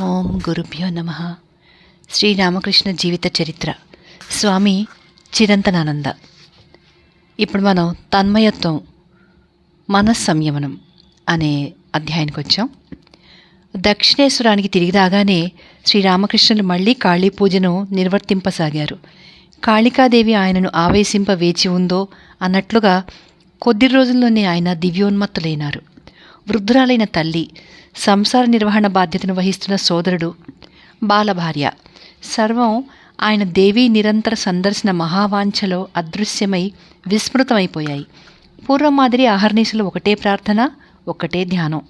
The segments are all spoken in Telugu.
ఓం గురుభ్యో నమ. శ్రీరామకృష్ణ జీవిత చరిత్ర. స్వామి చిరంతనానంద ఇప్పుడు మనం తన్మయత్వం మనస్సంయమనం అనే అధ్యాయానికి వచ్చాం దక్షిణేశ్వరానికి తిరిగి రాగానే శ్రీరామకృష్ణులు మళ్ళీ కాళీ పూజను నిర్వర్తింపసాగారు. కాళికాదేవి ఆయనను ఆవేశింప వేచి ఉందో అన్నట్లుగా కొద్ది రోజుల్లోనే ఆయన దివ్యోన్మత్తులైనారు. వృద్ధురాలైన తల్లి సంసార నిర్వహణ బాధ్యతను వహిస్తున్న సోదరుడు బాలభార్య. సర్వం ఆయన దేవీ నిరంతర సందర్శన మహావాంఛలో అదృశ్యమై విస్మృతమైపోయాయి. పూర్వం మాదిరి ఆహర్నిశలు ఒకటే ప్రార్థన ఒకటే ధ్యానం.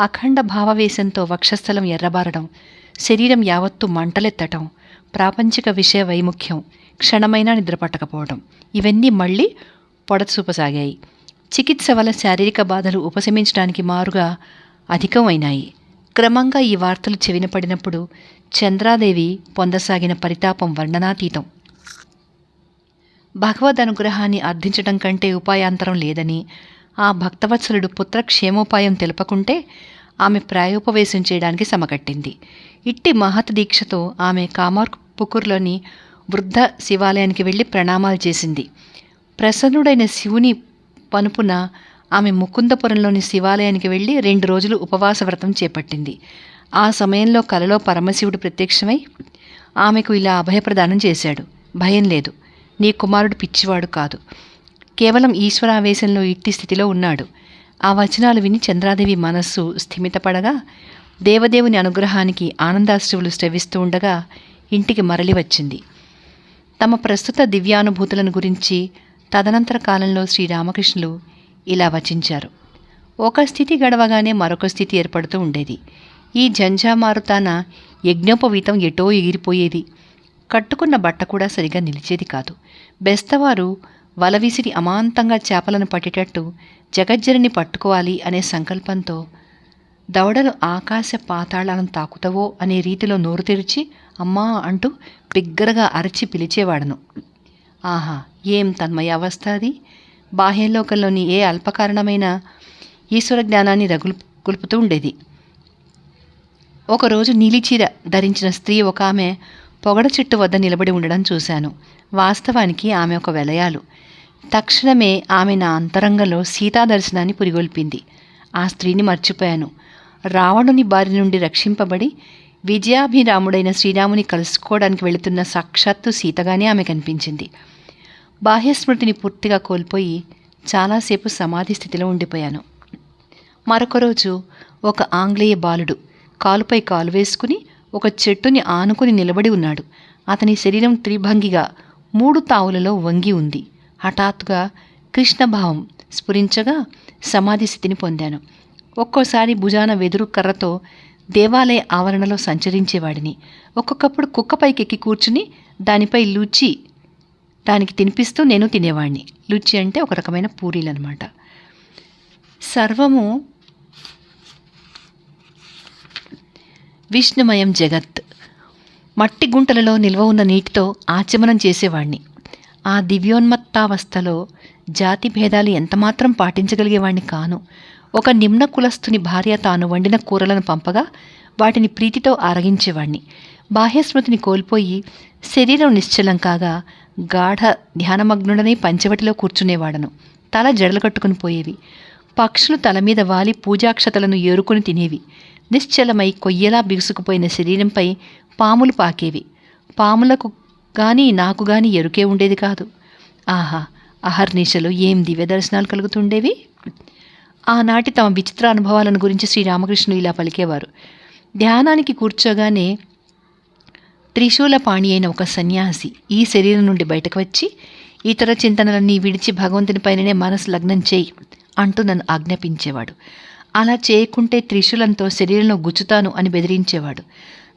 అఖండ భావవేశంతో వక్షస్థలం ఎర్రబారడం శరీరం యావత్తు మంటలెత్తటం ప్రాపంచిక విషయ వైముఖ్యం క్షణమైనా నిద్రపట్టకపోవడం ఇవన్నీ మళ్ళీ పొడచూపసాగాయి. చికిత్స వల్ల శారీరక బాధలు ఉపశమించడానికి మారుగా అధికమైనాయి. క్రమంగా ఈ వార్తలు చెవిన పడినప్పుడు చంద్రాదేవి పొందసాగిన పరితాపం వర్ణనాతీతం. భగవద్ అనుగ్రహాన్ని అర్థించడం కంటే ఉపాయాంతరం లేదని ఆ భక్తవత్సలుడు పుత్ర క్షేమోపాయం తెలుపకుంటే ఆమె ప్రాయోపవేశం చేయడానికి సమకట్టింది. ఇట్టి మహత్ దీక్షతో ఆమె కామార్ పుకూర్లోని వృద్ధ శివాలయానికి వెళ్ళి ప్రణామాలు చేసింది. ప్రసన్నుడైన శివుని పనుపున ఆమె ముకుందపురంలోని శివాలయానికి వెళ్ళి రెండు రోజులు ఉపవాస వ్రతం చేపట్టింది. ఆ సమయంలో కలలో పరమశివుడు ప్రత్యక్షమై ఆమెకు ఇలా అభయప్రదానం చేశాడు. భయం లేదు. నీ కుమారుడు పిచ్చివాడు కాదు. కేవలం ఈశ్వరావేశంలో ఇట్టి స్థితిలో ఉన్నాడు. ఆ వచనాలు విని చంద్రాదేవి మనస్సు స్థిమితపడగా దేవదేవుని అనుగ్రహానికి ఆనందాశ్రువులు స్రవిస్తూ ఉండగా ఇంటికి మరలి వచ్చింది తమ ప్రస్తుత దివ్యానుభూతులను గురించి తదనంతర కాలంలో శ్రీరామకృష్ణులు ఇలా వచించారు. ఒక స్థితి గడవగానే మరొక స్థితి ఏర్పడుతూ ఉండేది. ఈ జంజామారుతాన యజ్ఞోపవీతం ఎటో ఎగిరిపోయేది. కట్టుకున్న బట్ట కూడా సరిగా నిలిచేది కాదు. బెస్తవారు వల విసిరి అమాంతంగా చేపలను పట్టేటట్టు జగజ్జరిని పట్టుకోవాలి అనే సంకల్పంతో దవడలు ఆకాశ పాతాళాలను తాకుతావో అనే రీతిలో నోరు తెరిచి అమ్మా అంటూ బిగ్గరగా అరచి పిలిచేవాడను. ఆహా ఏం తన్మయ అవస్థ అది? బాహ్యలోకంలోని ఏ అల్పకారణమైన ఈశ్వర జ్ఞానాన్ని రగులు గొలుపుతూ ఉండేది. ఒకరోజు నీలిచీర ధరించిన స్త్రీ ఒక ఆమె పొగడ చెట్టు వద్ద నిలబడి ఉండడం చూశాను. వాస్తవానికి ఆమె ఒక వెలయాలు. తక్షణమే ఆమె నా అంతరంగంలో సీతా దర్శనాన్ని పురిగొల్పింది. ఆ స్త్రీని మర్చిపోయాను. రావణుని బారి నుండి రక్షింపబడి విజయాభిరాముడైన శ్రీరాముని కలుసుకోవడానికి వెళుతున్న సాక్షాత్తు సీతగానే ఆమె కనిపించింది. బాహ్యస్మృతిని పూర్తిగా కోల్పోయి చాలాసేపు సమాధి స్థితిలో ఉండిపోయాను. మరొక రోజు ఒక ఆంగ్లేయ బాలుడు కాలుపై కాలు వేసుకుని ఒక చెట్టుని ఆనుకుని నిలబడి ఉన్నాడు. అతని శరీరం త్రిభంగిగా మూడు తావులలో వంగి ఉంది. హఠాత్తుగా కృష్ణభావం స్ఫురించగా సమాధి స్థితిని పొందాను. ఒక్కోసారి భుజాన వెదురు కర్రతో దేవాలయ ఆవరణలో సంచరించేవాడిని. ఒక్కొక్కప్పుడు కుక్కపైకి ఎక్కి కూర్చుని దానిపై లుచి దానికి తినిపిస్తూ నేను తినేవాడిని లుచి అంటే ఒక రకమైన పూరీలు అనమాట సర్వము విష్ణుమయం జగత్. మట్టి గుంటలలో నిల్వ ఉన్న నీటితో ఆచమనం చేసేవాడిని ఆ దివ్యోన్మత్తావస్థలో జాతి భేదాలు ఎంతమాత్రం పాటించగలిగేవాడిని కాను. ఒక నిమ్న కులస్థుని భార్య తాను వండిన కూరలను పంపగా వాటిని ప్రీతితో ఆరగించేవాణ్ణి. బాహ్యస్మృతిని కోల్పోయి శరీరం నిశ్చలం కాగా గాఢ ధ్యానమగ్నుడనే పంచవటిలో కూర్చునేవాడను. తల జడలు కట్టుకుని పోయేవి. పక్షులు తల మీద వాలి పూజాక్షతలను ఏరుకొని తినేవి. నిశ్చలమై కొయ్యలా బిగుసుకుపోయిన శరీరంపై పాములు పాకేవి. పాములకు కానీ నాకు కానీ ఎరుకే ఉండేది కాదు. ఆహా అహర్నిశలు ఏం దివ్య దర్శనాలు కలుగుతుండేవి? ఆనాటి తమ విచిత్ర అనుభవాలను గురించి శ్రీరామకృష్ణులు ఇలా పలికేవారు. ధ్యానానికి కూర్చోగానే త్రిశూల పాణి అయిన ఒక సన్యాసి ఈ శరీరం నుండి బయటకు వచ్చి ఇతర చింతనలన్నీ విడిచి భగవంతుని పైననే మనసు లగ్నం చేయి అంటూ నన్ను ఆజ్ఞాపించేవాడు. అలా చేయకుంటే త్రిశూలంతో శరీరంలో గుచ్చుతాను అని బెదిరించేవాడు.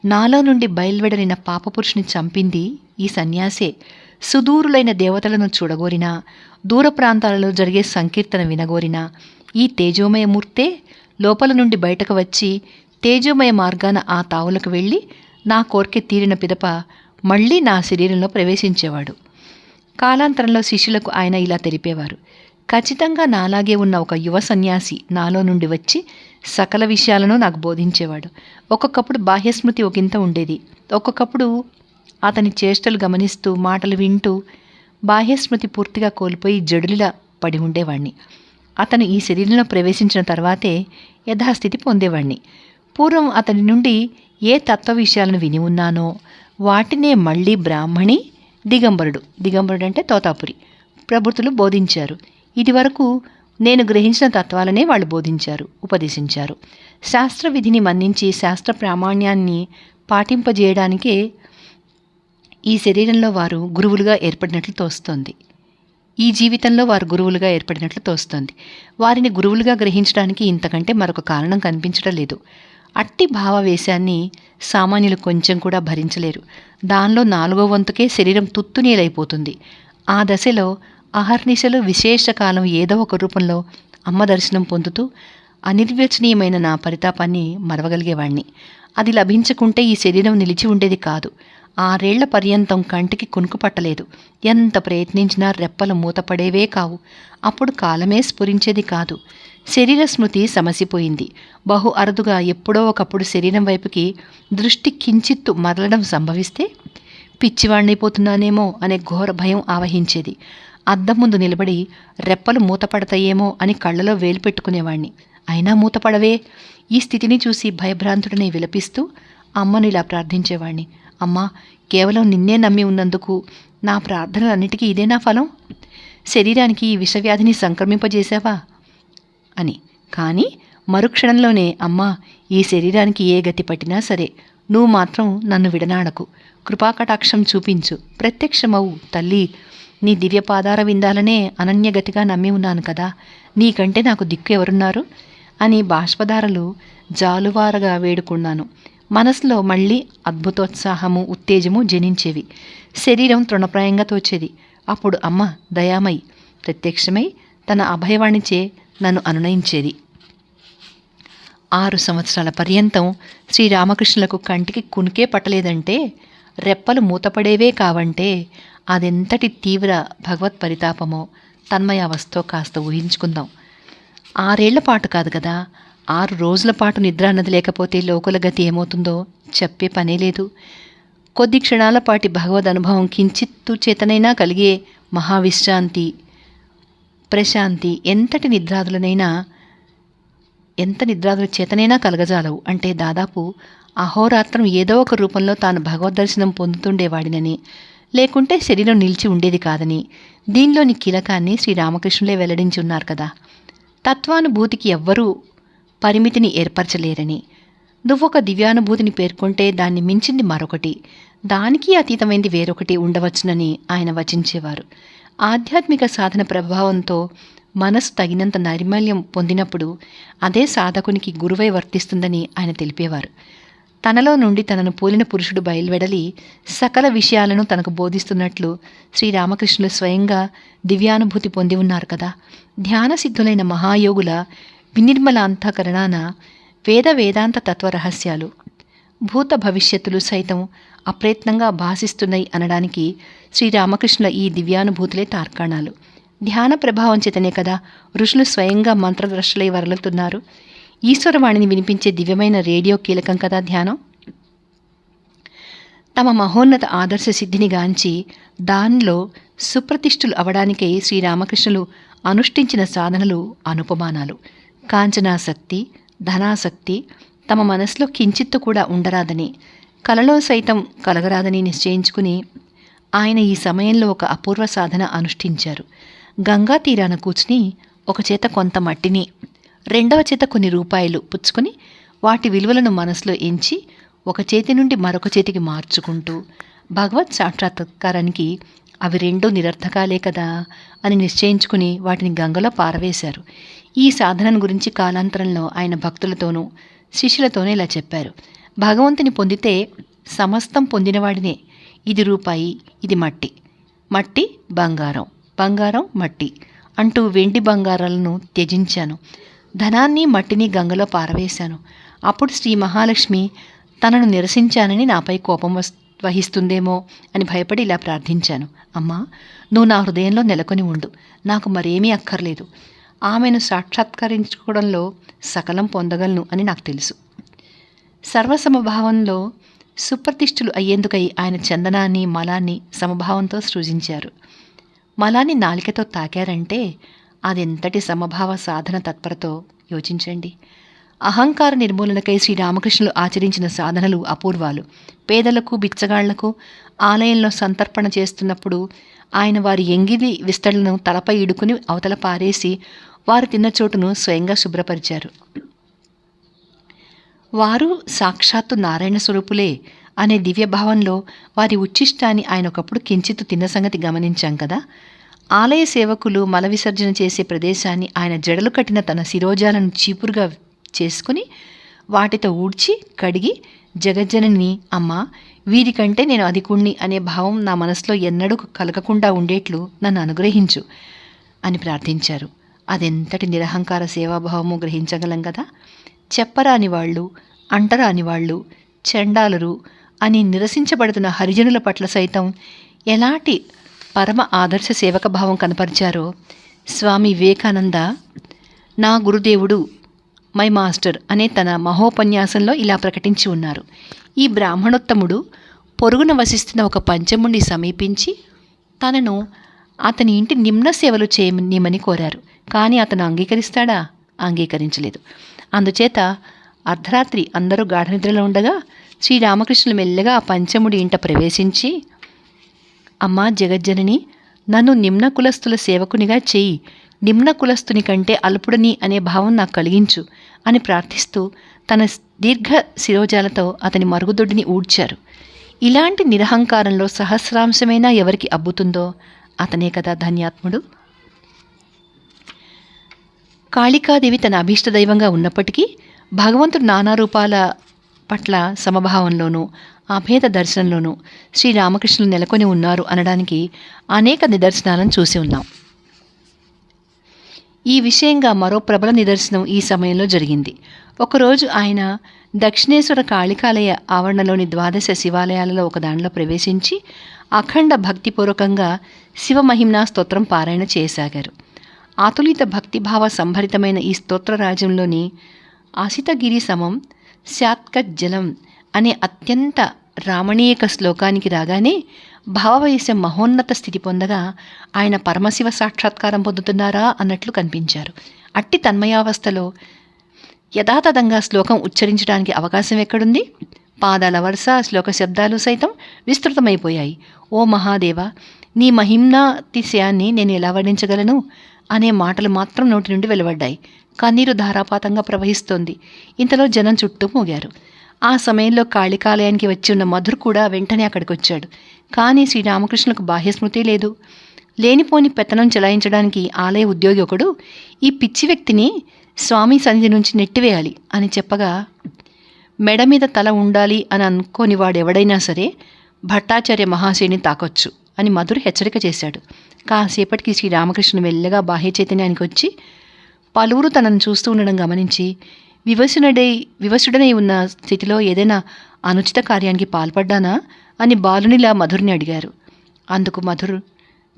నాలో నుండి బయలువెడలిన పాపపురుషుని చంపింది ఈ సన్యాసే. సుదూరులైన దేవతలను చూడగోరినా దూర ప్రాంతాలలో జరిగే సంకీర్తన వినగోరినా ఈ తేజోమయ మూర్తే లోపల నుండి బయటకు వచ్చి తేజోమయ మార్గాన ఆ తావులకు వెళ్ళి నా కోరిక తీరిన పిదప మళ్ళీ నా శరీరంలో ప్రవేశించేవాడు. కాలాంతరంలో శిష్యులకు ఆయన ఇలా తెలిపేవారు. ఖచ్చితంగా నాలాగే ఉన్న ఒక యువ సన్యాసి నాలో నుండి వచ్చి సకల విషయాలను నాకు బోధించేవాడు. ఒక్కొక్కప్పుడు బాహ్యస్మృతి ఒకంత ఉండేది. ఒక్కొక్కప్పుడు అతని చేష్టలు గమనిస్తూ మాటలు వింటూ బాహ్యస్మృతి పూర్తిగా కోల్పోయి జడులిలా పడి ఉండేవాణ్ణి. అతను ఈ శరీరంలో ప్రవేశించిన తర్వాతే యథాస్థితి పొందేవాణ్ణి. పూర్వం అతని నుండి ఏ తత్వ విషయాలను విని ఉన్నానో వాటినే మళ్ళీ బ్రాహ్మణి దిగంబరుడు. దిగంబరుడు అంటే తోతాపురి. ప్రభుత్వలు బోధించారు. ఇదివరకు నేను గ్రహించిన తత్వాలనే వాళ్ళు బోధించారు ఉపదేశించారు. శాస్త్ర విధిని మన్నించి శాస్త్ర ప్రామాణ్యాన్ని పాటింపజేయడానికే ఈ శరీరంలో వారు గురువులుగా ఏర్పడినట్లు తోస్తోంది. ఈ జీవితంలో వారు గురువులుగా ఏర్పడినట్లు తోస్తోంది. వారిని గురువులుగా గ్రహించడానికి ఇంతకంటే మరొక కారణం కనిపించడం లేదు. అట్టి భావవేశాన్ని సామాన్యులు కొంచెం కూడా భరించలేరు. దానిలో నాలుగో వంతుకే శరీరం తుత్తునీలైపోతుంది. ఆ దశలో అహర్నిశలు విశేష కాలం ఏదో ఒక రూపంలో అమ్మ దర్శనం పొందుతూ అనిర్వచనీయమైన నా పరితాపాన్ని మరవగలిగేవాణ్ణి. అది లభించకుంటే ఈ శరీరం నిలిచి ఉండేది కాదు. ఆరేళ్ళ పర్యంతం కంటికి కునుకు పట్టలేదు. ఎంత ప్రయత్నించినా రెప్పలు మూతపడేవే కావు. అప్పుడు కాలమే స్ఫురించేది కాదు. శరీర స్మృతి సమసిపోయింది. బహు అరుదుగా ఎప్పుడో ఒకప్పుడు శరీరం వైపుకి దృష్టి కించిత్తు మరలడం సంభవిస్తే పిచ్చివాణ్ణైపోతున్నానేమో అనే ఘోర భయం ఆవహించేది. అద్దం ముందు నిలబడి రెప్పలు మూతపడతాయేమో అని కళ్ళలో వేలు పెట్టుకునేవాణ్ణి. అయినా మూతపడవే? ఈ స్థితిని చూసి భయభ్రాంతుడిని విలపిస్తూ అమ్మను ఇలా ప్రార్థించేవాణ్ణి. అమ్మా కేవలం నిన్నే నమ్మి ఉన్నందుకు నా ప్రార్థనలన్నిటికీ ఇదేనా ఫలం? శరీరానికి ఈ విషవ్యాధిని సంక్రమింపజేశావా? అని. కానీ మరుక్షణంలోనే అమ్మా ఈ శరీరానికి ఏ గతి పట్టినా సరే నువ్వు మాత్రం నన్ను విడనాడకు. కృపాకటాక్షం చూపించు. ప్రత్యక్షమవు తల్లి. నీ దివ్యపాదార విందాలనే అనన్యగతిగా నమ్మి ఉన్నాను కదా. నీకంటే నాకు దిక్కు ఎవరున్నారు? అని బాష్పధారలు జాలువారగా వేడుకున్నాను. మనసులో మళ్ళీ అద్భుతోత్సాహము ఉత్తేజము జనించేవి. శరీరం తృణప్రాయంగా తోచేది. అప్పుడు అమ్మ దయామై ప్రత్యక్షమై తన అభయవాణిచే నన్ను అనునయించేది. ఆరు సంవత్సరాల పర్యంతం శ్రీరామకృష్ణులకు కంటికి కునికే పట్టలేదంటే రెప్పలు మూతపడేవే కావంటే అదెంతటి తీవ్ర భగవత్ పరితాపమో తన్మయావస్థో కాస్త ఊహించుకుందాం. ఆరేళ్ళ పాటు కాదు కదా ఆరు రోజుల పాటు నిద్ర అన్నది లేకపోతే లోకుల గతి ఏమవుతుందో చెప్పే పనే లేదు. కొద్ది క్షణాల పాటి భగవద్ అనుభవం కించిత్తు చేతనైనా కలిగే మహావిశ్రాంతి ప్రశాంతి ఎంతటి నిద్రాదులనైనా ఎంత నిద్రాదుల చేతనైనా కలగజాలవు. అంటే దాదాపు అహోరాత్రం ఏదో ఒక రూపంలో తాను భగవద్ దర్శనం పొందుతుండేవాడినని లేకుంటే శరీరం నిలిచి ఉండేది కాదని దీనిలోని కీలకాన్ని శ్రీరామకృష్ణులే వెల్లడించి ఉన్నారు కదా. తత్వానుభూతికి ఎవ్వరూ పరిమితిని ఏర్పరచలేరని. నువ్వొక దివ్యానుభూతిని పేర్కొంటే దాన్ని మించింది మరొకటి. దానికి అతీతమైంది వేరొకటి ఉండవచ్చునని ఆయన వచించేవారు. ఆధ్యాత్మిక సాధన ప్రభావంతో మనసు తగినంత నైర్మల్యం పొందినప్పుడు అదే సాధకునికి గురువై వర్తిస్తుందని ఆయన తెలిపేవారు. తనలో నుండి తనను పోలిన పురుషుడు బయలువెడలి సకల విషయాలను తనకు బోధిస్తున్నట్లు శ్రీరామకృష్ణులు స్వయంగా దివ్యానుభూతి పొంది ఉన్నారు కదా. ధ్యాన సిద్ధులైన మహాయోగుల వినిర్మల అంతఃకరణాన వేద వేదాంత తత్వ రహస్యాలు భూత భవిష్యత్తులు సైతం అప్రయత్నంగా భాసిస్తున్నాయి అనడానికి శ్రీరామకృష్ణుల ఈ దివ్యానుభూతులే తార్కాణాలు. ధ్యాన ప్రభావం చేతనే కదా ఋషులు స్వయంగా మంత్రద్రష్టలై వరలుతున్నారు ఈశ్వరవాణిని వినిపించే దివ్యమైన రేడియో కీలకం కదా ధ్యానం? తమ మహోన్నత ఆదర్శ సిద్ధిని గాంచి దానిలో సుప్రతిష్ఠులు అవడానికై శ్రీరామకృష్ణులు అనుష్ఠించిన సాధనలు అనుపమానాలు. కాంచనాసక్తి ధనాసక్తి తమ మనసులో కించిత్తు కూడా ఉండరాదని కలలో సైతం కలగరాదని నిశ్చయించుకుని ఆయన ఈ సమయంలో ఒక అపూర్వ సాధన అనుష్ఠించారు. గంగా తీరాన కూర్చుని ఒక చేత కొంత మట్టిని రెండవ చేత కొన్ని రూపాయలు పుచ్చుకొని వాటి విలువలను మనసులో ఎంచి ఒక చేతి నుండి మరొక చేతికి మార్చుకుంటూ భగవత్ సాక్షాత్కారానికి అవి రెండూ నిరర్థకాలే కదా అని నిశ్చయించుకుని వాటిని గంగలో పారవేశారు. ఈ సాధనను గురించి కాలాంతరంలో ఆయన భక్తులతోనూ శిష్యులతోనూ ఇలా చెప్పారు. భగవంతుని పొందితే సమస్తం పొందినవాడినే. ఇది రూపాయి ఇది మట్టి. మట్టి బంగారం. బంగారం మట్టి. అంటూ వెండి బంగారాలను త్యజించాను. ధనాన్ని మట్టిని గంగలో పారవేశాను. అప్పుడు శ్రీ మహాలక్ష్మి తనను నిరసించానని నాపై కోపం వహిస్తుందేమో అని భయపడి ఇలా ప్రార్థించాను. అమ్మా నువ్వు నా హృదయంలో నెలకొని ఉండు. నాకు మరేమీ అక్కర్లేదు. ఆమెను సాక్షాత్కరించుకోవడంలో సకలం పొందగలను అని నాకు తెలుసు. సర్వసమభావంలో సుప్రతిష్ఠులు అయ్యేందుకై ఆయన చందనాన్ని మలాన్ని సమభావంతో సృజించారు. మలాన్ని నాలికతో తాకారంటే అదెంతటి సమభావ సాధన తత్పరతో యోచించండి. అహంకార నిర్మూలనకై శ్రీరామకృష్ణులు ఆచరించిన సాధనలు అపూర్వాలు. పేదలకు బిచ్చగాళ్ళకు ఆలయంలో సంతర్పణ చేస్తున్నప్పుడు ఆయన వారి ఎంగిలి విస్తరణను తలపై ఇడుకుని అవతల పారేసి వారు తిన్న చోటును స్వయంగా శుభ్రపరిచారు. వారు సాక్షాత్తు నారాయణ స్వరూపులే అనే దివ్యభావంలో వారి ఉచ్ఛిష్టాన్ని ఆయన ఒకప్పుడు కించిత్తు తిన్న సంగతి గమనించాం కదా. ఆలయ సేవకులు మల విసర్జన చేసే ప్రదేశాన్ని ఆయన జడలు కట్టిన తన శిరోజాలను చీపురుగా చేసుకుని వాటితో ఊడ్చి కడిగి జగజ్జనని అమ్మ వీరికంటే నేను అధికుణ్ణి అనే భావం నా మనసులో ఎన్నడూ కలగకుండా ఉండేట్లు నన్ను అనుగ్రహించు అని ప్రార్థించారు. అదెంతటి నిరహంకార సేవాభావము గ్రహించగలం కదా చెప్పరాని వాళ్ళు అంటరాని వాళ్ళు చండాలరు అని నిరసించబడుతున్న హరిజనుల పట్ల సైతం ఎలాంటి పరమ ఆదర్శ సేవక భావం కనపరిచారో? స్వామి వివేకానంద నా గురుదేవుడు మై మాస్టర్ అనే తన మహోపన్యాసంలో ఇలా ప్రకటించి ఉన్నారు. ఈ బ్రాహ్మణోత్తముడు పొరుగున వసిస్తున్న ఒక పంచముండి సమీపించి తనను అతని ఇంటి నిమ్న సేవలు చేయనిమని కోరారు. కానీ అతను అంగీకరిస్తాడా? అంగీకరించలేదు. అందుచేత అర్ధరాత్రి అందరూ గాఢనిద్రలో ఉండగా శ్రీరామకృష్ణులు మెల్లగా ఆ పంచముడి ఇంట ప్రవేశించి అమ్మా జగజ్జనని నన్ను నిమ్న కులస్తుల సేవకునిగా చెయ్యి నిమ్న కులస్తుని కంటే అల్పుడని అనే భావం నాకు కలిగించు అని ప్రార్థిస్తూ తన దీర్ఘ శిరోజాలతో అతని మరుగుదొడ్డిని ఊడ్చారు. ఇలాంటి నిరహంకారంలో సహస్రాంశమైనా ఎవరికి అబ్బుతుందో అతనే కదా ధన్యాత్ముడు. కాళికాదేవి తన అభీష్ట దైవంగా ఉన్నప్పటికీ భగవంతుడు నానా రూపాల పట్ల సమభావంలోనూ అభేద దర్శనంలోనూ శ్రీరామకృష్ణులు నెలకొని ఉన్నారు అనడానికి అనేక నిదర్శనాలను చూసి ఉన్నాం. ఈ విషయంగా మరో ప్రబల నిదర్శనం ఈ సమయంలో జరిగింది. ఒకరోజు ఆయన దక్షిణేశ్వర కాళికాలయ ఆవరణలోని ద్వాదశ శివాలయాలలో ఒక దానిలో ప్రవేశించి అఖండ భక్తిపూర్వకంగా శివమహిమ్నా స్తోత్రం పారాయణ చేయసాగారు. ఆతులిత భక్తిభావ సంభరితమైన ఈ స్తోత్రరాజ్యంలోని ఆసితగిరి సమం శాత్కజ్జలం అనే అత్యంత రామణీయక శ్లోకానికి రాగానే భావవయస్య మహోన్నత స్థితి పొందగా ఆయన పరమశివ సాక్షాత్కారం పొందుతున్నారా అన్నట్లు కనిపించారు. అట్టి తన్మయావస్థలో యథాతథంగా శ్లోకం ఉచ్చరించడానికి అవకాశం ఎక్కడుంది? పాదాల వరుస శ్లోక శబ్దాలు సైతం విస్తృతమైపోయాయి. ఓ మహాదేవ నీ మహిమ్నాతిశయాన్ని నేను ఎలా వర్ణించగలను? అనే మాటలు మాత్రం నోటి నుండి వెలువడ్డాయి. కన్నీరు ధారాపాతంగా ప్రవహిస్తోంది. ఇంతలో జనం చుట్టూ మోగారు. ఆ సమయంలో కాళికాలయానికి వచ్చి ఉన్న మధుర్ కూడా వెంటనే అక్కడికి వచ్చాడు కానీ శ్రీరామకృష్ణులకు బాహ్యస్మృతి లేదు. లేనిపోని పెత్తనం చెలాయించడానికి ఆలయ ఉద్యోగి ఒకడు ఈ పిచ్చి వ్యక్తిని స్వామి సన్నిధి నుంచి నెట్టివేయాలి అని చెప్పగా మెడ మీద తల ఉండాలి అని అనుకోని వాడెవడైనా సరే భట్టాచార్య మహాశయుని తాకొచ్చు అని మధుర్ హెచ్చరిక చేశాడు. కాసేపటికి శ్రీరామకృష్ణ మెల్లగా బాహ్య చైతన్యానికి వచ్చి పలువురు తనను చూస్తూ ఉండడం గమనించి వివసునుడై వివసుడనై ఉన్న స్థితిలో ఏదైనా అనుచిత కార్యానికి పాల్పడ్డానా? అని బాలునిలా మధుర్ని అడిగారు. అందుకు మధుర్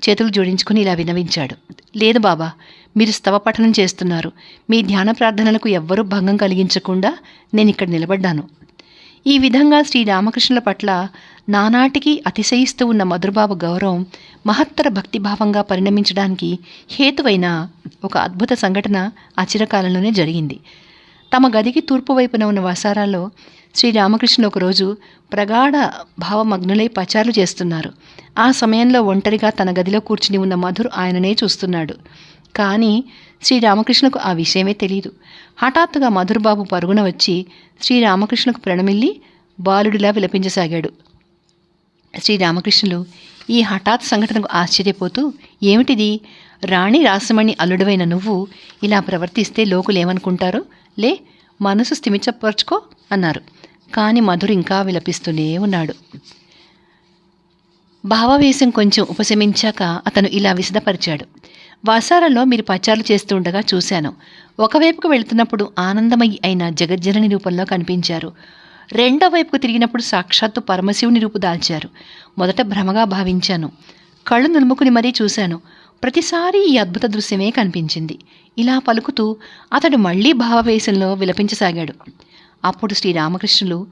చేతులు జోడించుకుని ఇలా వినవించాడు. లేదు బాబా మీరు స్తవ పఠనం చేస్తున్నారు. మీ ధ్యాన ప్రార్థనలకు ఎవ్వరూ భంగం కలిగించకుండా నేను ఇక్కడ నిలబడ్డాను. ఈ విధంగా శ్రీరామకృష్ణుల పట్ల నానాటికి అతిశయిస్తూ ఉన్న మధురబాబు గౌరవం మహత్తర భక్తిభావంగా పరిణమించడానికి హేతువైన ఒక అద్భుత సంఘటన అచిరకాలంలోనే జరిగింది. తమ గదికి తూర్పు వైపున ఉన్న వసారాల్లో శ్రీరామకృష్ణులు ఒకరోజు ప్రగాఢ భావమగ్నులై పచారులు చేస్తున్నారు. ఆ సమయంలో ఒంటరిగా తన గదిలో కూర్చుని ఉన్న మధుర్ ఆయననే చూస్తున్నాడు. కానీ శ్రీరామకృష్ణకు ఆ విషయమే తెలియదు హఠాత్తుగా మధురబాబు పరుగున వచ్చి శ్రీరామకృష్ణకు ప్రణమిల్లి బాలుడిలా విలపించసాగాడు. శ్రీరామకృష్ణులు ఈ హఠాత్ సంఘటనకు ఆశ్చర్యపోతూ ఏమిటిది? రాణి రాసమణి అల్లుడవైన నువ్వు ఇలా ప్రవర్తిస్తే లోకులేమనుకుంటారో? లే మనసు స్థిమిచపరుచుకో అన్నారు. కానీ మధురు ఇంకా విలపిస్తూనే ఉన్నాడు. భావావేశం కొంచెం ఉపశమించాక అతను ఇలా విశదపరిచాడు వసారంలో మీరు పచారులు చేస్తూ ఉండగా చూశాను. ఒకవైపుకు వెళుతున్నప్పుడు ఆనందమయ్యి అయిన జగజ్జనని రూపంలో కనిపించారు. రెండో వైపుకు తిరిగినప్పుడు సాక్షాత్తు పరమశివుని రూపు దాల్చారు. మొదట భ్రమగా భావించాను. కళ్ళు నులుముకుని మరీ చూశాను. ప్రతిసారి ఈ అద్భుత దృశ్యమే కనిపించింది. ఇలా పలుకుతూ అతడు మళ్ళీ భావవేశంలో విలపించసాగాడు. అప్పుడు శ్రీరామకృష్ణులు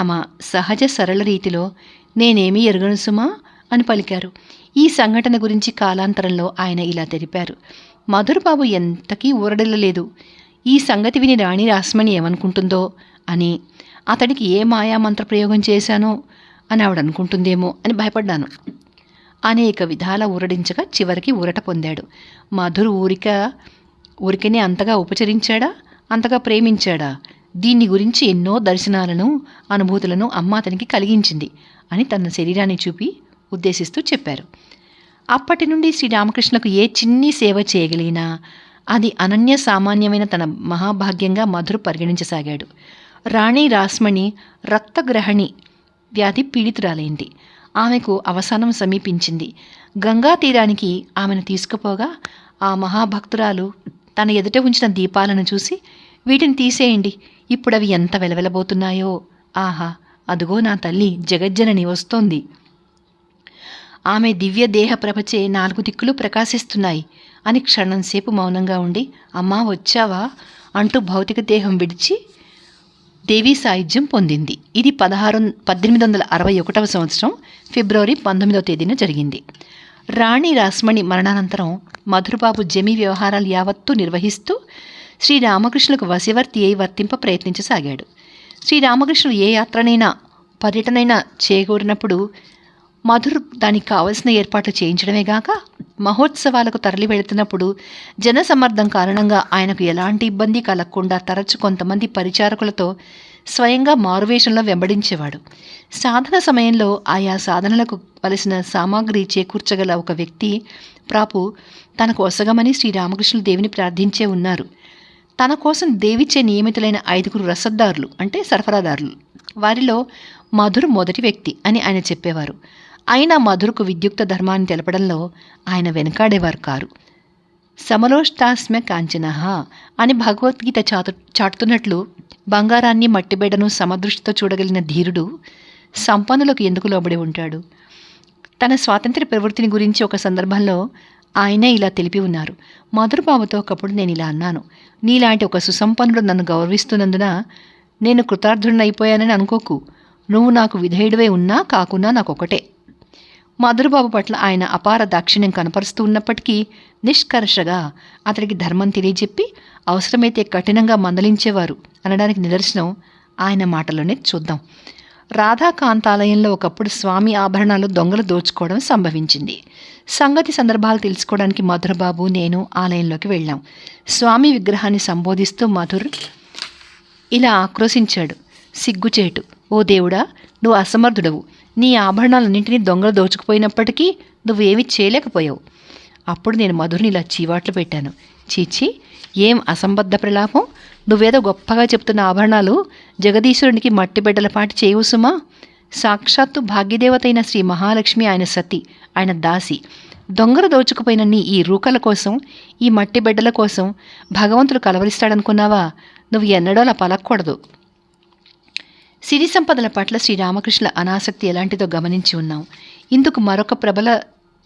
తమ సహజ సరళ రీతిలో నేనేమీ ఎరుగను సుమా అని పలికారు. ఈ సంఘటన గురించి కాలాంతరంలో ఆయన ఇలా తెలిపారు. మధురబాబు ఎంతకీ ఊరడలేదు ఈ సంగతి విని రాణి రాస్మణి ఏమనుకుంటుందో అని అతడికి ఏ మాయా మంత్ర ప్రయోగం చేశానో అని ఆవిడ అనుకుంటుందేమో అని భయపడ్డాను. అనేక విధాల ఊరడించగా చివరికి ఊరట పొందాడు. మధురు ఊరిక ఊరికనే అంతగా ఉపచరించాడా? అంతగా ప్రేమించాడా? దీన్ని గురించి ఎన్నో దర్శనాలను అనుభూతులను అమ్మ అతనికి కలిగించింది అని తన శరీరాన్ని చూపి ఉద్దేశిస్తూ చెప్పారు. అప్పటి నుండి శ్రీరామకృష్ణకు ఏ చిన్ని సేవ చేయగలిగినా అది అనన్య సామాన్యమైన తన మహాభాగ్యంగా మధురు పరిగణించసాగాడు. రాణి రాస్మణి రక్తగ్రహణి వ్యాధి పీడితురాలైంది. ఆమెకు అవసానం సమీపించింది. గంగా తీరానికి ఆమెను తీసుకుపోగా ఆ మహాభక్తురాలు తన ఎదుట ఉంచిన దీపాలను చూసి వీటిని తీసేయండి. ఇప్పుడు అవి ఎంత వెలవెలబోతున్నాయో. ఆహా అదుగో నా తల్లి జగజ్జనని వస్తోంది. ఆమె దివ్య దేహ ప్రభచే నాలుగు దిక్కులు ప్రకాశిస్తున్నాయి. అని క్షణంసేపు మౌనంగా ఉండి అమ్మా వచ్చావా? అంటూ భౌతిక దేహం విడిచి దేవీ సాయుధ్యం పొందింది. ఇది పదహారు పద్దెనిమిది వందల అరవై ఒకటవ సంవత్సరం ఫిబ్రవరి పంతొమ్మిదవ తేదీన జరిగింది. రాణి రాస్మణి మరణానంతరం మధురబాబు జమీ వ్యవహారాలు యావత్తూ నిర్వహిస్తూ శ్రీరామకృష్ణులకు వశవర్తి అయి వర్తింప ప్రయత్నించసాగాడు. శ్రీరామకృష్ణుడు ఏ యాత్రనైనా పర్యటనైనా చేకూరినప్పుడు మధుర్ దానికి కావలసిన ఏర్పాట్లు చేయించడమే గాక మహోత్సవాలకు తరలి వెళుతున్నప్పుడు జనసమ్మర్దం కారణంగా ఆయనకు ఎలాంటి ఇబ్బంది కలగకుండా తరచు కొంతమంది పరిచారకులతో స్వయంగా మారువేషంలో వెంబడించేవాడు. సాధన సమయంలో ఆయా సాధనలకు వలసిన సామాగ్రి చేకూర్చగల ఒక వ్యక్తి ప్రాపు తనకు ఒసగమని శ్రీరామకృష్ణులు దేవిని ప్రార్థించే ఉన్నారు. తన కోసం దేవిచ్చే నియమితులైన ఐదుగురు రసద్దారులు అంటే సరఫరాదారులు. వారిలో మధుర్ మొదటి వ్యక్తి అని ఆయన చెప్పేవారు. అయినా మధురకు విద్యుక్త ధర్మాన్ని తెలపడంలో ఆయన వెనుకాడేవారు కారు. సమలోష్టాస్మ్య కాంచనః అని భగవద్గీత చాటు చాటుతున్నట్లు బంగారాన్ని మట్టిబెడను సమదృష్టితో చూడగలిగిన ధీరుడు సంపన్నులకు ఎందుకు లోబడి ఉంటాడు? తన స్వాతంత్ర ప్రవృత్తిని గురించి ఒక సందర్భంలో ఆయనే ఇలా తెలిపి ఉన్నారు. మధురబాబుతో ఒకప్పుడు నేను ఇలా అన్నాను. నీలాంటి ఒక సుసంపన్నుడు నన్ను గౌరవిస్తున్నందున నేను కృతార్థుడినైపోయానని అనుకోకు. నువ్వు నాకు విధేయుడివై ఉన్నా కాకున్నా నాకు ఒకటే మధురబాబు పట్ల ఆయన అపార దాక్షిణ్యం కనపరుస్తూ ఉన్నప్పటికీ నిష్కర్షగా అతడికి ధర్మం తెలియజెప్పి అవసరమైతే కఠినంగా మందలించేవారు అనడానికి నిదర్శనం ఆయన మాటలోనే చూద్దాం. రాధాకాంతాలయంలో ఒకప్పుడు స్వామి ఆభరణాలు దొంగలు దోచుకోవడం సంభవించింది. సంగతి సందర్భాలు తెలుసుకోవడానికి మధురబాబు నేను ఆలయంలోకి వెళ్ళాం. స్వామి విగ్రహాన్ని సంబోధిస్తూ మధుర్ ఇలా ఆక్రోశించాడు. సిగ్గుచేటు ఓ దేవుడా నువ్వు అసమర్థుడవు. నీ ఆభరణాలన్నింటినీ దొంగలు దోచుకుపోయినప్పటికీ నువ్వేమీ చేయలేకపోయావు. అప్పుడు నేను మధురిని ఇలా చీవాట్లు పెట్టాను. చీచి ఏం అసంబద్ధ ప్రలాపం? నువ్వేదో గొప్పగా చెప్తున్న ఆభరణాలు జగదీశ్వరునికి మట్టి బిడ్డల పాటి చేయవు సుమా? సాక్షాత్తు భాగ్యదేవతైన శ్రీ మహాలక్ష్మి ఆయన సతి ఆయన దాసి. దొంగలు దోచుకుపోయిన నీ ఈ రూకల కోసం ఈ మట్టి బిడ్డల కోసం భగవంతుడు కలవరిస్తాడనుకున్నావా? నువ్వు ఎన్నడో అలా పలకూడదు సిరి సంపదల పట్ల శ్రీరామకృష్ణుల అనాసక్తి ఎలాంటిదో గమనించి ఉన్నాం. ఇందుకు మరొక ప్రబల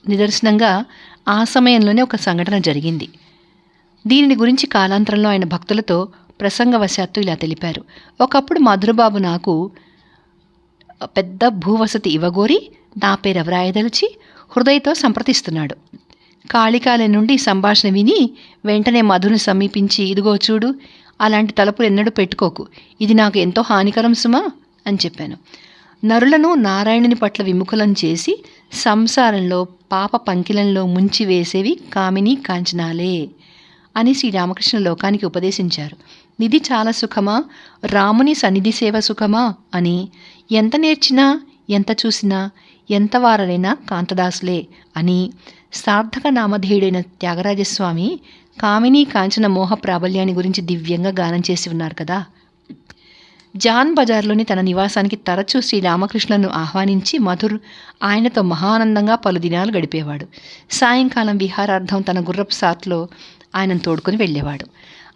నిదర్శనంగా ఆ సమయంలోనే ఒక సంఘటన జరిగింది. దీనిని గురించి కాలాంతరంలో ఆయన భక్తులతో ప్రసంగవశాత్తు ఇలా తెలిపారు. ఒకప్పుడు మధురబాబు నాకు పెద్ద భూవసతి ఇవ్వగోరి నా పేరు ఎవరాయదలిచి హృదయతో సంప్రదిస్తున్నాడు. కాళికాలే నుండి సంభాషణ విని వెంటనే మధుని సమీపించి ఇదిగో చూడు అలాంటి తలుపులు ఎన్నడూ పెట్టుకోకు. ఇది నాకు ఎంతో హానికరం సుమా అని చెప్పాను. నరులను నారాయణుని పట్ల విముఖులం చేసి సంసారంలో పాప పంకిలంలో ముంచి వేసేవి కామిని కాంచనాలే అని శ్రీరామకృష్ణ లోకానికి ఉపదేశించారు. నిధి చాలా సుఖమా? రాముని సన్నిధి సేవ సుఖమా? అని. ఎంత నేర్చినా ఎంత చూసినా ఎంత వారలైనా కాంతదాసులే అని. సార్థక నామధేయుడైన త్యాగరాజస్వామి కామిని కాంచన మోహ ప్రాబల్యాన్ని గురించి దివ్యంగా గానం చేసి ఉన్నారు కదా. జాన్ బజార్లోని తన నివాసానికి తరచూ శ్రీ రామకృష్ణను ఆహ్వానించి మధుర్ ఆయనతో మహానందంగా పలు దినాలు గడిపేవాడు. సాయంకాలం విహారార్థం తన గుర్రపు సాత్లో ఆయనను తోడుకొని వెళ్ళేవాడు.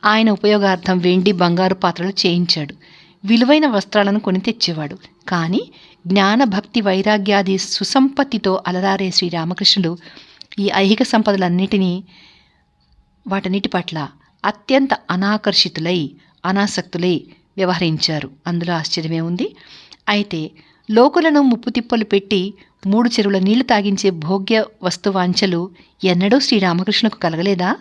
ఆయన ఉపయోగార్థం వెండి బంగారు పాత్రలు చేయించాడు. విలువైన వస్త్రాలను కొని తెచ్చేవాడు. కానీ జ్ఞాన భక్తి వైరాగ్యాది సుసంపత్తితో అలరారే శ్రీరామకృష్ణుడు ఈ ఐహిక సంపదలన్నిటినీ వాటన్నిటి పట్ల అత్యంత అనాకర్షితులై అనాసక్తులై వ్యవహరించారు. అందులో ఆశ్చర్యమే ఉంది. అయితే లోకులను ముప్పు తిప్పలు పెట్టి మూడు చెరువుల నీళ్ళు తాగించే భోగ్య వస్తువాంఛలు ఎన్నడూ శ్రీరామకృష్ణకు కలగలేదా?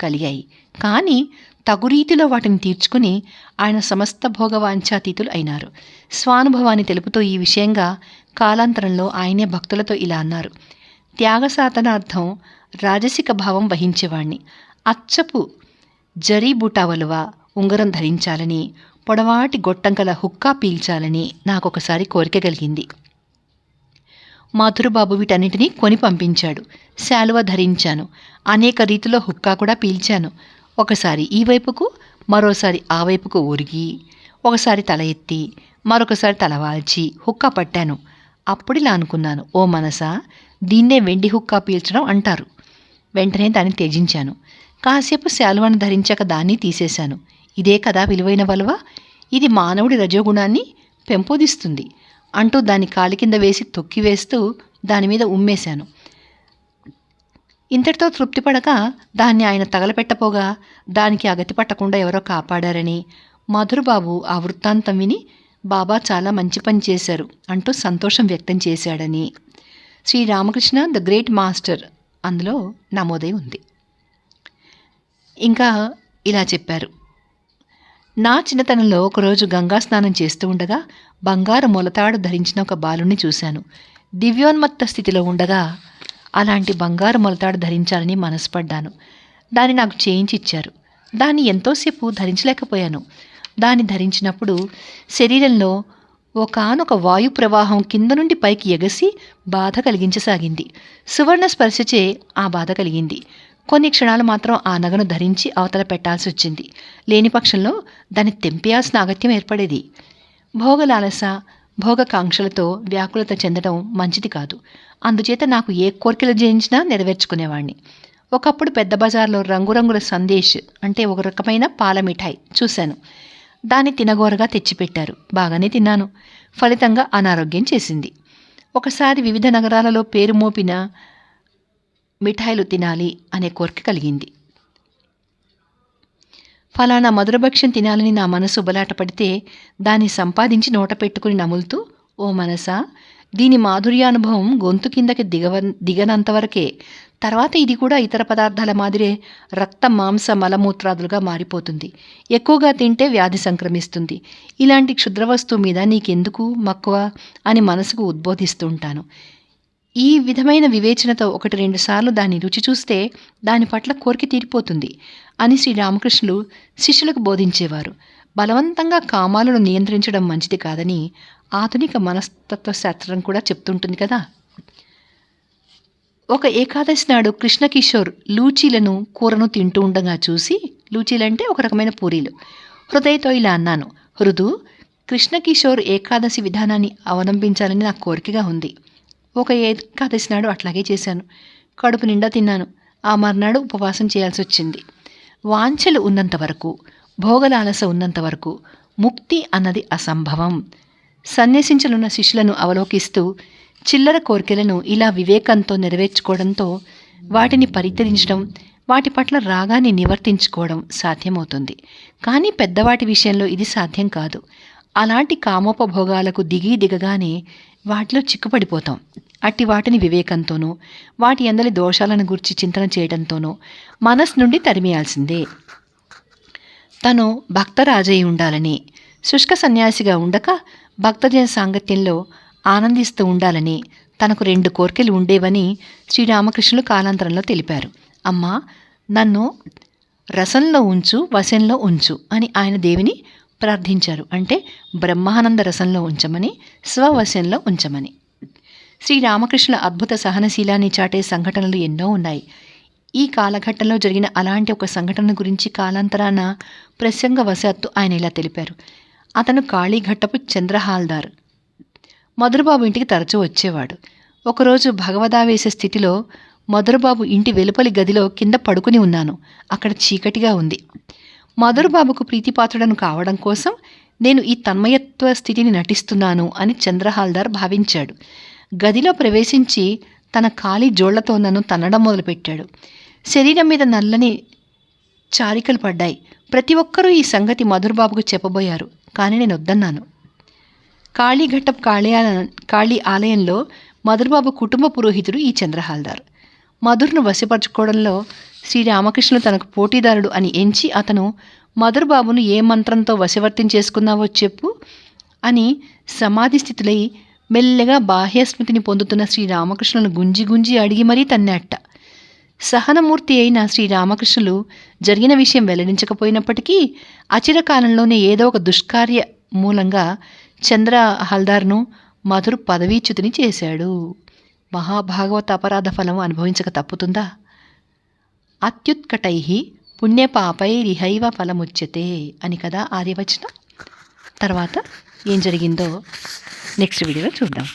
కలిగాయి. కానీ తగు రీతిలో వాటిని తీర్చుకుని ఆయన సమస్త భోగవాంఛాతీతులు అయినారు. స్వానుభవాన్ని తెలుపుతూ ఈ విషయంగా కాలాంతరంలో ఆయనే భక్తులతో ఇలా అన్నారు. త్యాగసాధనార్థం రాజసిక భావం వహించేవాణ్ణి. అచ్చపు జరీబూటా వలువ ఉంగరం ధరించాలని పొడవాటి గొట్టంకల హుక్కా పీల్చాలని నాకొకసారి కోరిక కలిగింది. మాధురబాబు వీటన్నిటినీ కొని పంపించాడు. శాలువ ధరించాను. అనేక రీతిలో హుక్కా కూడా పీల్చాను. ఒకసారి ఈ వైపుకు మరోసారి ఆ వైపుకు ఒరిగి ఒకసారి తల ఎత్తి మరొకసారి తల వాల్చి హుక్కా పట్టాను. అప్పుడిలా అనుకున్నాను ఓ మనసా దీన్నే వెండి హుక్కా పీల్చడం అంటారు. వెంటనే దాన్ని త్యజించాను. కాసేపు శాలువాను ధరించాక దాన్ని తీసేశాను. ఇదే కదా విలువైన వలవ? ఇది మానవుడి రజోగుణాన్ని పెంపొందిస్తుంది. అంటూ దాన్ని కాలి కింద వేసి తొక్కివేస్తూ దాని మీద ఉమ్మేశాను. ఇంతటితో తృప్తి పడక దాన్ని ఆయన తగలపెట్టపోగా దానికి అగతి పట్టకుండా ఎవరో కాపాడారని మధురబాబు ఆ వృత్తాంతం విని బాబా చాలా మంచి పని చేశారు అంటూ సంతోషం వ్యక్తం చేశాడని. Sri Ramakrishna the great master. అందులో నమోదై ఉంది. ఇంకా ఇలా చెప్పారు. నా చిన్నతనంలో ఒకరోజు గంగా స్నానం చేస్తూ ఉండగా బంగారు మొలతాడు ధరించిన ఒక బాలుని చూశాను. దివ్యోన్మత్త స్థితిలో ఉండగా అలాంటి బంగారు మొలతాడు ధరించాలని మనసుపడ్డాను. దాన్ని నాకు చేయించి ఇచ్చారు దాన్ని ఎంతోసేపు ధరించలేకపోయాను. దాన్ని ధరించినప్పుడు శరీరంలో ఒకానొక వాయు ప్రవాహం కింద నుండి పైకి ఎగసి బాధ కలిగించసాగింది. సువర్ణ స్పర్శచే ఆ బాధ కలిగింది. కొన్ని క్షణాలు మాత్రం ఆ నగను ధరించి అవతల పెట్టాల్సి వచ్చింది లేని పక్షంలో దాన్ని తెంపేయాల్సిన అగత్యం ఏర్పడేది. భోగలాలస భోగకాంక్షలతో వ్యాకులత చెందడం మంచిది కాదు. అందుచేత నాకు ఏ కోరికలు జయించినా నెరవేర్చుకునేవాణ్ణి. ఒకప్పుడు పెద్ద బజార్లో రంగురంగుల సందేశ్ అంటే ఒక రకమైన పాల మిఠాయి చూశాను. దాన్ని తినగోరగా తెచ్చిపెట్టారు. బాగానే తిన్నాను. ఫలితంగా అనారోగ్యం చేసింది. ఒకసారి వివిధ నగరాలలో పేరు మోపిన మిఠాయిలు తినాలి అనే కోరిక కలిగింది. ఫలానా మధురభక్ష్యం తినాలని నా మనసు ఉబలాట పడితే దాన్ని సంపాదించి నోట పెట్టుకుని నములుతూ ఓ మనసా దీని మాధుర్యానుభవం గొంతు కిందకి దిగవ దిగనంతవరకే తర్వాత ఇది కూడా ఇతర పదార్థాల మాదిరే రక్త మాంస మలమూత్రాదులుగా మారిపోతుంది. ఎక్కువగా తింటే వ్యాధి సంక్రమిస్తుంది. ఇలాంటి క్షుద్ర వస్తువు మీద నీకెందుకు మక్కువ అని మనసుకు ఉద్బోధిస్తూ ఉంటాను. ఈ విధమైన వివేచనతో ఒకటి రెండు సార్లు దాన్ని రుచి చూస్తే దాని పట్ల కోరిక తీరిపోతుంది అని శ్రీరామకృష్ణులు శిష్యులకు బోధించేవారు. బలవంతంగా కామాలను నియంత్రించడం మంచిది కాదని ఆధునిక మనస్తత్వ శాస్త్రం కూడా చెప్తుంటుంది కదా. ఒక ఏకాదశి నాడు కృష్ణకిషోర్ లూచీలను కూరను తింటూ ఉండగా చూసి లూచీలంటే ఒక రకమైన పూరీలు. హృదయతో ఇలా అన్నాను హృదు కృష్ణకిషోర్ ఏకాదశి విధానాన్ని అవలంబించాలని నా కోరికగా ఉంది. ఒక ఏకాదశి నాడు అట్లాగే చేశాను. కడుపు నిండా తిన్నాను. ఆ మర్నాడు ఉపవాసం చేయాల్సి వచ్చింది. వాంఛలు ఉన్నంత వరకు భోగలాలస ఉన్నంత వరకు ముక్తి అన్నది అసంభవం. సన్యసించనున్న శిష్యులను అవలోకిస్తూ చిల్లర కోరికలను ఇలా వివేకంతో నెరవేర్చుకోవడంతో వాటిని పరిత్యజించడం వాటి పట్ల రాగాన్ని నివర్తించుకోవడం సాధ్యమవుతుంది. కానీ పెద్దవాటి విషయంలో ఇది సాధ్యం కాదు. అలాంటి కామోపభోగాలకు దిగి దిగగానే వాటిలో చిక్కుపడిపోతాం. అట్టి వాటిని వివేకంతోనూ వాటి అందరి దోషాలను గురించి చింతన చేయడంతోనూ మనస్ నుండి తరిమేయాల్సిందే. తను భక్తరాజై ఉండాలని శుష్క సన్యాసిగా ఉండక భక్తజన సాంగత్యంలో ఆనందిస్తూ ఉండాలని తనకు రెండు కోరికలు ఉండేవని శ్రీరామకృష్ణులు కాలాంతరంలో తెలిపారు. అమ్మా నన్ను రసంలో ఉంచు వశంలో ఉంచు అని ఆయన దేవిని ప్రార్థించారు. అంటే బ్రహ్మానంద రసంలో ఉంచమని స్వవశంలో ఉంచమని. శ్రీరామకృష్ణుల అద్భుత సహనశీలాన్ని చాటే సంఘటనలు ఎన్నో ఉన్నాయి. ఈ కాలఘట్టంలో జరిగిన అలాంటి ఒక సంఘటన గురించి కాలాంతరాన ప్రసంగవశాత్తు ఆయన ఇలా తెలిపారు. అతను కాళీఘట్టపు చంద్రహాల్దార్. మధురబాబు ఇంటికి తరచూ వచ్చేవాడు. ఒకరోజు భగవదావేశ స్థితిలో మధురబాబు ఇంటి వెలుపలి గదిలో కింద పడుకుని ఉన్నాను. అక్కడ చీకటిగా ఉంది. మధురబాబుకు ప్రీతిపాత్రుడను కావడం కోసం నేను ఈ తన్మయత్వ స్థితిని నటిస్తున్నాను అని చంద్రహాల్దార్ భావించాడు. గదిలో ప్రవేశించి తన ఖాళీ జోళ్ళతో నన్ను తన్నడం మొదలుపెట్టాడు. శరీరం మీద నల్లని చారికలు పడ్డాయి. ప్రతి ఒక్కరూ ఈ సంగతి మధురబాబుకు చెప్పబోయారు కానీ నేను వద్దన్నాను. కాళీఘట్టం కాళీ కాళీ ఆలయంలో మధురబాబు కుటుంబ పురోహితుడు ఈ చంద్రహాల్దార్. మధుర్ను వశపరచుకోవడంలో శ్రీరామకృష్ణుడు తనకు పోటీదారుడు అని ఎంచి అతను మధురబాబును ఏ మంత్రంతో వశవర్తం చేసుకున్నావో చెప్పు అని సమాధి స్థితులై మెల్లగా బాహ్యస్మృతిని పొందుతున్న శ్రీరామకృష్ణులను గుంజి గుంజి అడిగి మరీ తన్నట్ట. సహనమూర్తి అయిన శ్రీరామకృష్ణులు జరిగిన విషయం వెల్లడించకపోయినప్పటికీ అచిరకాలంలోనే ఏదో ఒక దుష్కార్య మూలంగా చంద్ర హల్దార్ను మధురు పదవీచ్యుతిని చేశాడు. మహాభాగవత అపరాధ ఫలం అనుభవించక తప్పుతుందా? అత్యుత్కటై పుణ్యపాపై రిహైవ ఫలముచ్యతే అని కదా ఆర్యవచన. తర్వాత ఏం జరిగిందో నెక్స్ట్ వీడియోలో చూద్దాం.